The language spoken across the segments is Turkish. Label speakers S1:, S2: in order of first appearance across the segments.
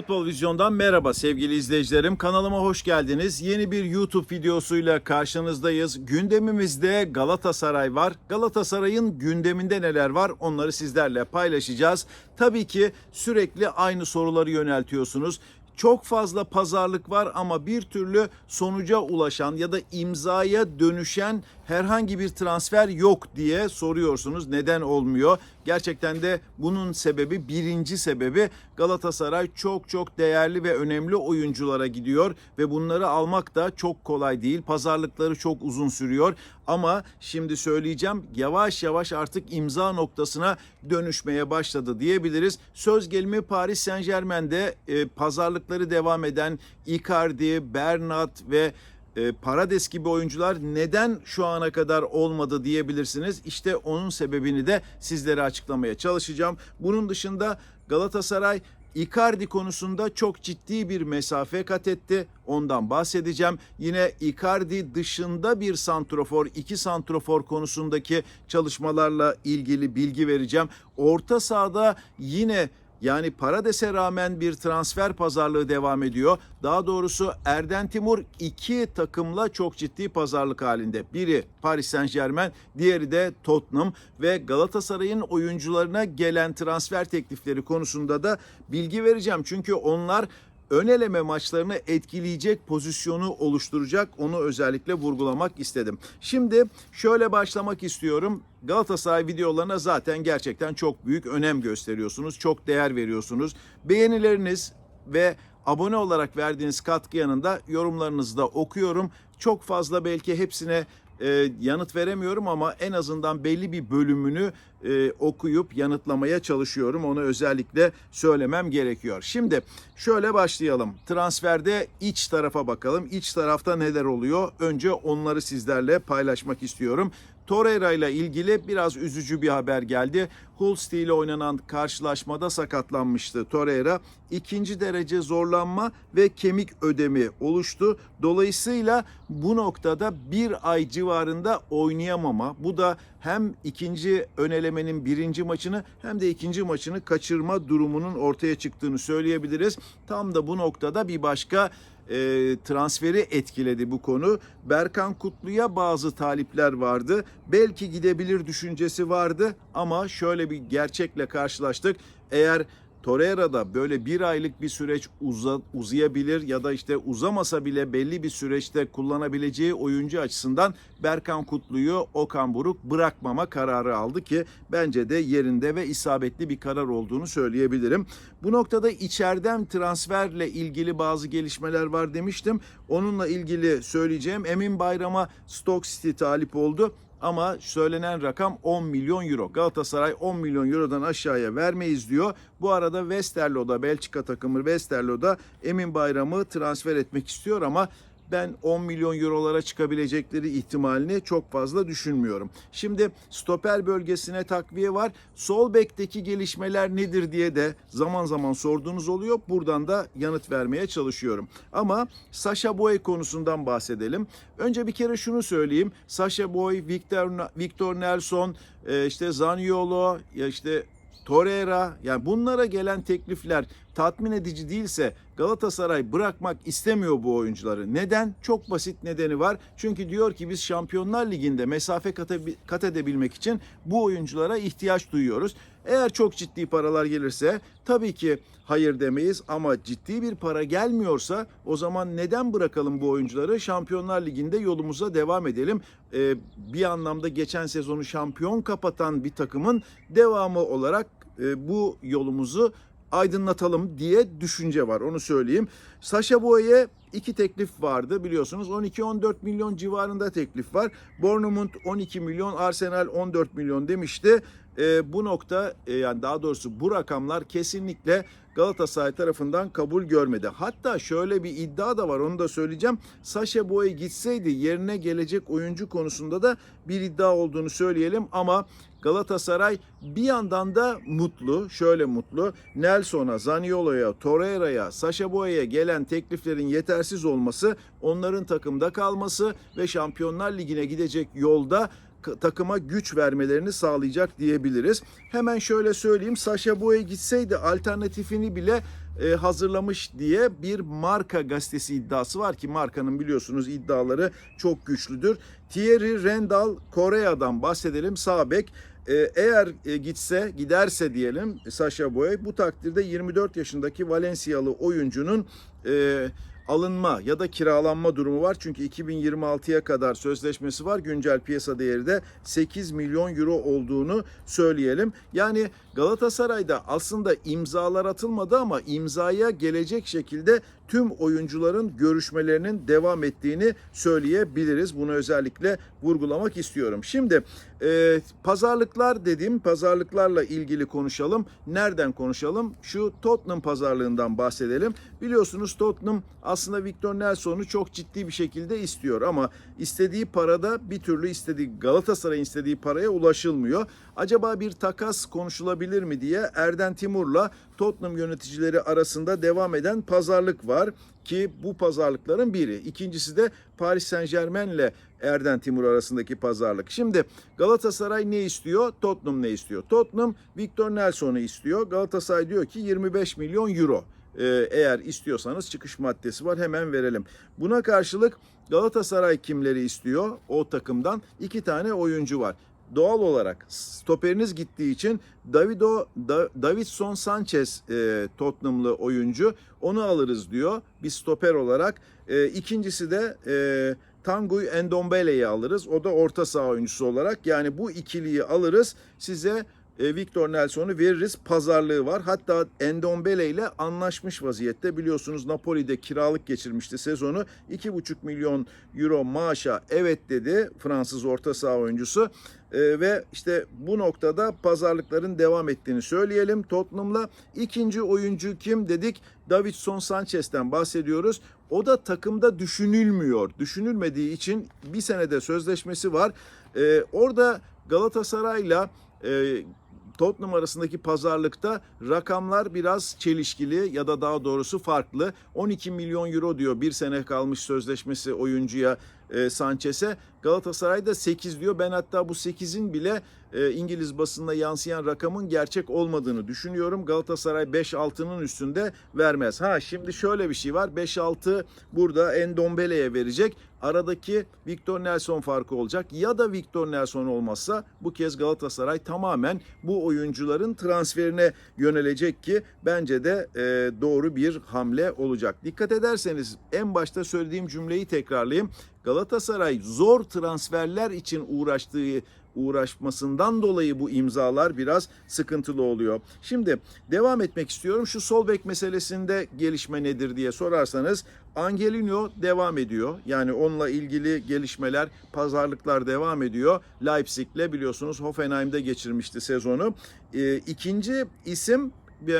S1: Futbol Vizyon'dan merhaba sevgili izleyicilerim. Kanalıma hoş geldiniz. Yeni bir YouTube videosuyla karşınızdayız. Gündemimizde Galatasaray var. Galatasaray'ın gündeminde neler var onları sizlerle paylaşacağız. Tabii ki sürekli aynı soruları yöneltiyorsunuz. Çok fazla pazarlık var ama bir türlü sonuca ulaşan ya da imzaya dönüşen herhangi bir transfer yok diye soruyorsunuz. Neden olmuyor? Gerçekten de bunun sebebi birinci sebebi Galatasaray çok çok değerli ve önemli oyunculara gidiyor ve bunları almak da çok kolay değil. Pazarlıkları çok uzun sürüyor ama şimdi söyleyeceğim yavaş yavaş artık imza noktasına dönüşmeye başladı diyebiliriz. Söz gelimi Paris Saint Germain'de e, pazarlıkları devam eden Icardi, Bernat ve e, Parades gibi oyuncular neden şu ana kadar olmadı diyebilirsiniz. İşte onun sebebini de sizlere açıklamaya çalışacağım. Bunun dışında Galatasaray Icardi konusunda çok ciddi bir mesafe kat etti. Ondan bahsedeceğim. Yine Icardi dışında bir santrofor, iki santrofor konusundaki çalışmalarla ilgili bilgi vereceğim. Orta sahada yine yani Parades'e rağmen bir transfer pazarlığı devam ediyor. Daha doğrusu Erden Timur iki takımla çok ciddi pazarlık halinde. Biri Paris Saint Germain, diğeri de Tottenham ve Galatasaray'ın oyuncularına gelen transfer teklifleri konusunda da bilgi vereceğim. Çünkü onlar ön eleme maçlarını etkileyecek pozisyonu oluşturacak. Onu özellikle vurgulamak istedim. Şimdi şöyle başlamak istiyorum. Galatasaray videolarına zaten gerçekten çok büyük önem gösteriyorsunuz. Çok değer veriyorsunuz. Beğenileriniz ve abone olarak verdiğiniz katkı yanında yorumlarınızı da okuyorum. Çok fazla belki hepsine e, yanıt veremiyorum ama en azından belli bir bölümünü e, okuyup yanıtlamaya çalışıyorum. Onu özellikle söylemem gerekiyor. Şimdi şöyle başlayalım. Transferde iç tarafa bakalım. İç tarafta neler oluyor? Önce onları sizlerle paylaşmak istiyorum. Torreira ile ilgili biraz üzücü bir haber geldi. Hull City ile oynanan karşılaşmada sakatlanmıştı Torreira. İkinci derece zorlanma ve kemik ödemi oluştu. Dolayısıyla bu noktada bir ay civarında oynayamama. Bu da hem ikinci ön elemenin birinci maçını hem de ikinci maçını kaçırma durumunun ortaya çıktığını söyleyebiliriz. Tam da bu noktada bir başka e, transferi etkiledi bu konu. Berkan Kutlu'ya bazı talipler vardı. Belki gidebilir düşüncesi vardı ama şöyle bir gerçekle karşılaştık. Eğer Torreira'da böyle bir aylık bir süreç uza, uzayabilir ya da işte uzamasa bile belli bir süreçte kullanabileceği oyuncu açısından Berkan Kutlu'yu Okan Buruk bırakmama kararı aldı ki bence de yerinde ve isabetli bir karar olduğunu söyleyebilirim. Bu noktada içeriden transferle ilgili bazı gelişmeler var demiştim. Onunla ilgili söyleyeceğim Emin Bayram'a Stoke City talip oldu. Ama söylenen rakam 10 milyon euro. Galatasaray 10 milyon eurodan aşağıya vermeyiz diyor. Bu arada Westerlo'da Belçika takımı Westerlo'da Emin Bayram'ı transfer etmek istiyor ama ben 10 milyon eurolara çıkabilecekleri ihtimalini çok fazla düşünmüyorum. Şimdi stoper bölgesine takviye var. Sol bekteki gelişmeler nedir diye de zaman zaman sorduğunuz oluyor. Buradan da yanıt vermeye çalışıyorum. Ama Sasha Boy konusundan bahsedelim. Önce bir kere şunu söyleyeyim. Sasha Boy, Victor, Victor Nelson, e, işte Zaniolo, işte Torreira yani bunlara gelen teklifler tatmin edici değilse Galatasaray bırakmak istemiyor bu oyuncuları. Neden? Çok basit nedeni var. Çünkü diyor ki biz Şampiyonlar Ligi'nde mesafe kat, edebilmek için bu oyunculara ihtiyaç duyuyoruz. Eğer çok ciddi paralar gelirse tabii ki hayır demeyiz ama ciddi bir para gelmiyorsa o zaman neden bırakalım bu oyuncuları? Şampiyonlar Ligi'nde yolumuza devam edelim. Ee, bir anlamda geçen sezonu şampiyon kapatan bir takımın devamı olarak e, bu yolumuzu aydınlatalım diye düşünce var onu söyleyeyim. Sasha Boy'e iki teklif vardı biliyorsunuz 12-14 milyon civarında teklif var. Bournemouth 12 milyon Arsenal 14 milyon demişti. E, bu nokta e, yani daha doğrusu bu rakamlar kesinlikle Galatasaray tarafından kabul görmedi. Hatta şöyle bir iddia da var onu da söyleyeceğim. Sasha Boy gitseydi yerine gelecek oyuncu konusunda da bir iddia olduğunu söyleyelim ama Galatasaray bir yandan da mutlu, şöyle mutlu. Nelson'a, Zaniolo'ya, Torreira'ya, Sasha Boy'a gelen tekliflerin yetersiz olması, onların takımda kalması ve Şampiyonlar Ligi'ne gidecek yolda takıma güç vermelerini sağlayacak diyebiliriz. Hemen şöyle söyleyeyim. Sasha Boye gitseydi alternatifini bile e, hazırlamış diye bir marka gazetesi iddiası var ki markanın biliyorsunuz iddiaları çok güçlüdür. Thierry Rendal Kore'den bahsedelim sağ bek. E, eğer e, gitse giderse diyelim Sasha Boye bu takdirde 24 yaşındaki Valencialı oyuncunun e, alınma ya da kiralanma durumu var. Çünkü 2026'ya kadar sözleşmesi var. Güncel piyasa değeri de 8 milyon euro olduğunu söyleyelim. Yani Galatasaray'da aslında imzalar atılmadı ama imzaya gelecek şekilde tüm oyuncuların görüşmelerinin devam ettiğini söyleyebiliriz. Bunu özellikle vurgulamak istiyorum. Şimdi e, pazarlıklar dedim. Pazarlıklarla ilgili konuşalım. Nereden konuşalım? Şu Tottenham pazarlığından bahsedelim. Biliyorsunuz Tottenham aslında Victor Nelson'u çok ciddi bir şekilde istiyor ama istediği parada bir türlü istediği Galatasaray'ın istediği paraya ulaşılmıyor. Acaba bir takas konuşulabilir mi diye Erden Timur'la Tottenham yöneticileri arasında devam eden pazarlık var ki bu pazarlıkların biri. İkincisi de Paris Saint Germain ile Erden Timur arasındaki pazarlık. Şimdi Galatasaray ne istiyor? Tottenham ne istiyor? Tottenham Victor Nelson'u istiyor. Galatasaray diyor ki 25 milyon euro. Ee, eğer istiyorsanız çıkış maddesi var hemen verelim. Buna karşılık Galatasaray kimleri istiyor? O takımdan iki tane oyuncu var doğal olarak stoperiniz gittiği için Davido da, Davidson Sanchez e, Tottenham'lı oyuncu onu alırız diyor bir stoper olarak. E, ikincisi de e, Tanguy Endombele'yi alırız. O da orta saha oyuncusu olarak. Yani bu ikiliyi alırız. Size Victor Nelson'u veririz. Pazarlığı var. Hatta Endombele ile anlaşmış vaziyette. Biliyorsunuz Napoli'de kiralık geçirmişti sezonu. 2,5 milyon euro maaşa evet dedi Fransız orta saha oyuncusu. E, ve işte bu noktada pazarlıkların devam ettiğini söyleyelim Tottenham'la. İkinci oyuncu kim dedik? Davidson Sanchez'ten bahsediyoruz. O da takımda düşünülmüyor. Düşünülmediği için bir senede sözleşmesi var. E, orada Galatasaray'la e, Tottenham arasındaki pazarlıkta rakamlar biraz çelişkili ya da daha doğrusu farklı. 12 milyon euro diyor bir sene kalmış sözleşmesi oyuncuya e, Sanchez'e. Galatasaray'da 8 diyor. Ben hatta bu 8'in bile e, İngiliz basınına yansıyan rakamın gerçek olmadığını düşünüyorum. Galatasaray 5-6'nın üstünde vermez. Ha şimdi şöyle bir şey var. 5-6 burada Endombele'ye verecek. Aradaki Victor Nelson farkı olacak. Ya da Victor Nelson olmazsa bu kez Galatasaray tamamen bu oyuncuların transferine yönelecek ki bence de e, doğru bir hamle olacak. Dikkat ederseniz en başta söylediğim cümleyi tekrarlayayım. Galatasaray zor transferler için uğraştığı uğraşmasından dolayı bu imzalar biraz sıkıntılı oluyor. Şimdi devam etmek istiyorum. Şu sol bek meselesinde gelişme nedir diye sorarsanız Angelino devam ediyor. Yani onunla ilgili gelişmeler, pazarlıklar devam ediyor. Leipzig'le biliyorsunuz Hoffenheim'de geçirmişti sezonu. Ee, ikinci isim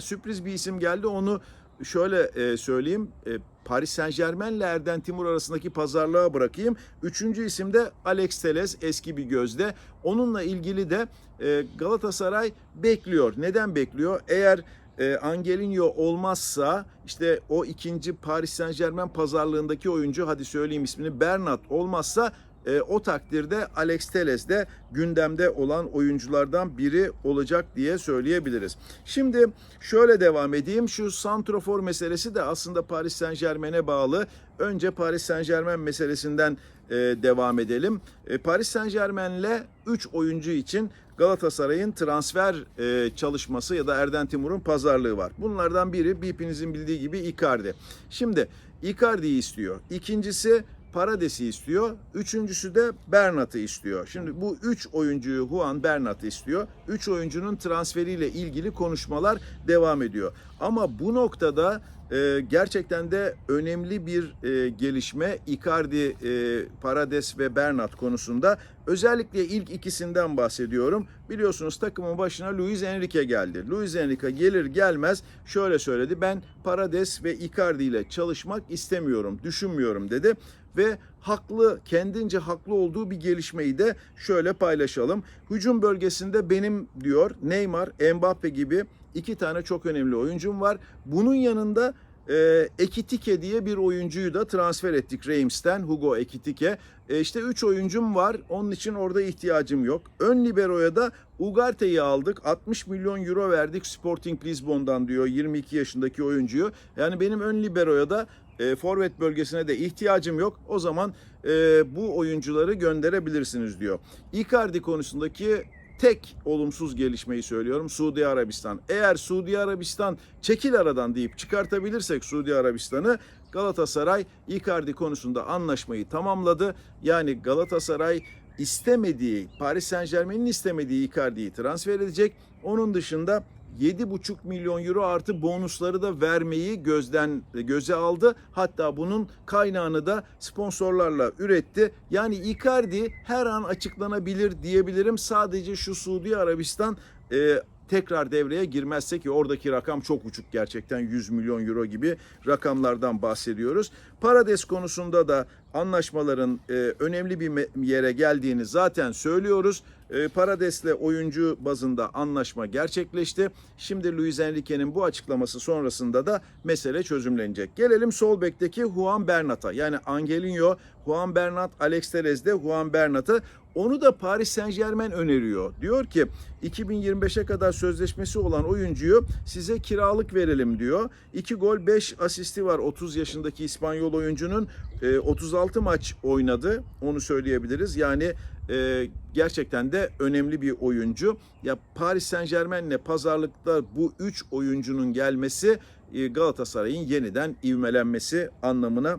S1: sürpriz bir isim geldi. Onu şöyle e, söyleyeyim. E, Paris Saint Germain ile Erden Timur arasındaki pazarlığa bırakayım. Üçüncü isim de Alex Telles eski bir gözde. Onunla ilgili de e, Galatasaray bekliyor. Neden bekliyor? Eğer e, Angelino olmazsa işte o ikinci Paris Saint Germain pazarlığındaki oyuncu hadi söyleyeyim ismini Bernat olmazsa e, o takdirde Alex Telles de gündemde olan oyunculardan biri olacak diye söyleyebiliriz. Şimdi şöyle devam edeyim. Şu santrofor meselesi de aslında Paris Saint Germain'e bağlı. Önce Paris Saint Germain meselesinden e, devam edelim. E, Paris Saint Germain'le 3 oyuncu için Galatasaray'ın transfer e, çalışması ya da Erden Timur'un pazarlığı var. Bunlardan biri hepinizin bildiği gibi Icardi. Şimdi Icardi'yi istiyor. İkincisi Parades'i istiyor. Üçüncüsü de Bernat'ı istiyor. Şimdi bu üç oyuncuyu Juan Bernat istiyor. Üç oyuncunun transferiyle ilgili konuşmalar devam ediyor. Ama bu noktada e, gerçekten de önemli bir e, gelişme Icardi, e, Parades ve Bernat konusunda. Özellikle ilk ikisinden bahsediyorum. Biliyorsunuz takımın başına Luis Enrique geldi. Luis Enrique gelir gelmez şöyle söyledi. Ben Parades ve Icardi ile çalışmak istemiyorum, düşünmüyorum dedi ve haklı, kendince haklı olduğu bir gelişmeyi de şöyle paylaşalım. Hücum bölgesinde benim diyor Neymar, Mbappe gibi iki tane çok önemli oyuncum var. Bunun yanında E, Ekitike diye bir oyuncuyu da transfer ettik Reims'ten Hugo Ekitike. E, işte 3 oyuncum var. Onun için orada ihtiyacım yok. Ön libero'ya da Ugarte'yi aldık. 60 milyon euro verdik Sporting Lisbon'dan diyor 22 yaşındaki oyuncuyu. Yani benim ön libero'ya da e, forvet bölgesine de ihtiyacım yok. O zaman e, bu oyuncuları gönderebilirsiniz diyor. Icardi konusundaki tek olumsuz gelişmeyi söylüyorum. Suudi Arabistan. Eğer Suudi Arabistan çekil aradan deyip çıkartabilirsek Suudi Arabistan'ı Galatasaray Icardi konusunda anlaşmayı tamamladı. Yani Galatasaray istemediği, Paris Saint Germain'in istemediği Icardi'yi transfer edecek. Onun dışında 7,5 milyon euro artı bonusları da vermeyi gözden göze aldı. Hatta bunun kaynağını da sponsorlarla üretti. Yani Icardi her an açıklanabilir diyebilirim. Sadece şu Suudi Arabistan e, tekrar devreye girmezse ki oradaki rakam çok uçuk gerçekten 100 milyon euro gibi rakamlardan bahsediyoruz. Parades konusunda da anlaşmaların e, önemli bir yere geldiğini zaten söylüyoruz. E, Parades'le oyuncu bazında anlaşma gerçekleşti. Şimdi Luis Enrique'nin bu açıklaması sonrasında da mesele çözümlenecek. Gelelim sol bekteki Juan Bernat'a. Yani Angelinho, Juan Bernat, Alex Telles de Juan Bernat'ı onu da Paris Saint Germain öneriyor. Diyor ki 2025'e kadar sözleşmesi olan oyuncuyu size kiralık verelim diyor. 2 gol 5 asisti var 30 yaşındaki İspanyol oyuncunun. E, 36 maç oynadı onu söyleyebiliriz. Yani e, gerçekten de önemli bir oyuncu. Ya Paris Saint Germain'le pazarlıkta bu 3 oyuncunun gelmesi e, Galatasaray'ın yeniden ivmelenmesi anlamına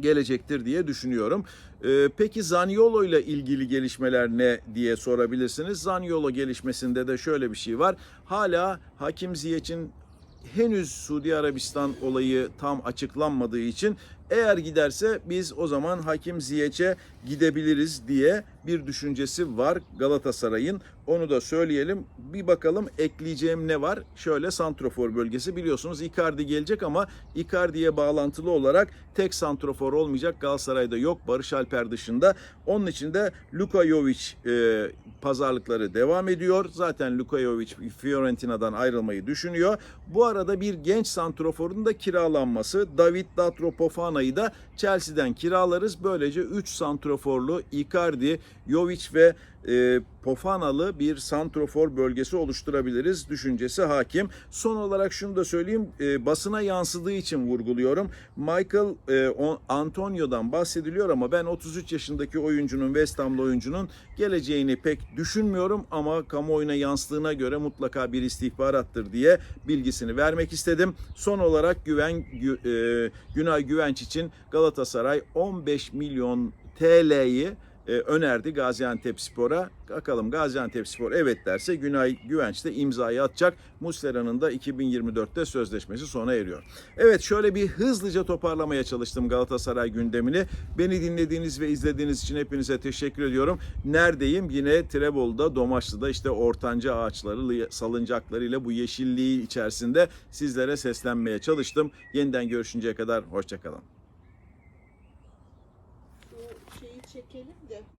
S1: gelecektir diye düşünüyorum. Ee, peki Zaniolo ile ilgili gelişmeler ne diye sorabilirsiniz. Zaniolo gelişmesinde de şöyle bir şey var. Hala Hakim Ziyech'in henüz Suudi Arabistan olayı tam açıklanmadığı için eğer giderse biz o zaman Hakim Ziyech'e gidebiliriz diye bir düşüncesi var Galatasaray'ın. Onu da söyleyelim. Bir bakalım ekleyeceğim ne var? Şöyle santrofor bölgesi biliyorsunuz Icardi gelecek ama Icardi'ye bağlantılı olarak tek santrofor olmayacak. Galatasaray'da yok Barış Alper dışında. Onun için de Luka Jovic e, pazarlıkları devam ediyor. Zaten Luka Jovic Fiorentina'dan ayrılmayı düşünüyor. Bu arada bir genç santroforun da kiralanması. David Datro Fofana'yı da Chelsea'den kiralarız. Böylece 3 santroforlu Icardi, Jovic ve e, Pofanalı bir santrofor bölgesi oluşturabiliriz düşüncesi hakim. Son olarak şunu da söyleyeyim e, basına yansıdığı için vurguluyorum. Michael e, Antonio'dan bahsediliyor ama ben 33 yaşındaki oyuncunun West Ham'lı oyuncunun geleceğini pek düşünmüyorum ama kamuoyuna yansıdığına göre mutlaka bir istihbarattır diye bilgisini vermek istedim. Son olarak Güven Gü- e, Günay Güvenç için Galatasaray 15 milyon TL'yi e, önerdi Gaziantep Spor'a. Bakalım Gaziantep Spor evet derse Günay Güvenç de imzayı atacak. Muslera'nın da 2024'te sözleşmesi sona eriyor. Evet şöyle bir hızlıca toparlamaya çalıştım Galatasaray gündemini. Beni dinlediğiniz ve izlediğiniz için hepinize teşekkür ediyorum. Neredeyim? Yine Trebol'da, Domaçlı'da işte ortanca ağaçları, salıncaklarıyla bu yeşilliği içerisinde sizlere seslenmeye çalıştım. Yeniden görüşünceye kadar hoşçakalın.